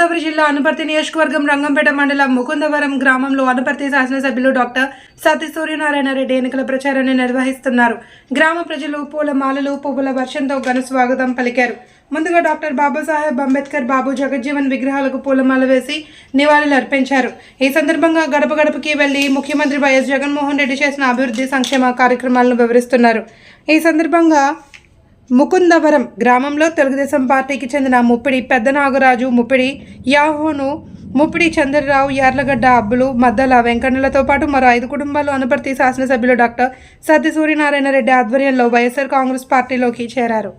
తూర్పుగోదావరి జిల్లా అనుపర్తి నియోజకవర్గం రంగంపేట మండలం ముకుందవరం గ్రామంలో అనుపర్తి శాసనసభ్యులు డాక్టర్ సత్య సూర్యనారాయణ రెడ్డి ఎన్నికల ప్రచారాన్ని నిర్వహిస్తున్నారు. గ్రామ ప్రజలు పూల మాలలు పువ్వుల వర్షంతో ఘన స్వాగతం పలికారు. ముందుగా డాక్టర్ బాబాసాహెబ్ అంబేద్కర్ బాబు జగజ్జీవన్ విగ్రహాలకు పూలమాల వేసి నివాళులు అర్పించారు. ఈ సందర్భంగా గడప గడపకి వెళ్ళి ముఖ్యమంత్రి వైఎస్ జగన్మోహన్ రెడ్డి చేసిన అభివృద్ధి సంక్షేమ కార్యక్రమాలను వివరిస్తున్నారు. ఈ సందర్భంగా ముకుందవరం గ్రామంలో తెలుగుదేశం పార్టీకి చెందిన ముప్పిడి పెద్ద నాగరాజు ముప్పిడి యాహోను ముప్పిడి చంద్రరావు యార్లగడ్డ అబ్బులు మద్దల వెంకన్నలతో పాటు మరో ఐదు కుటుంబాలు అనుపర్తి శాసనసభ్యులు డాక్టర్ సత్య సూర్యనారాయణ రెడ్డి ఆధ్వర్యంలో వైఎస్ఆర్ కాంగ్రెస్ పార్టీలోకి చేరారు.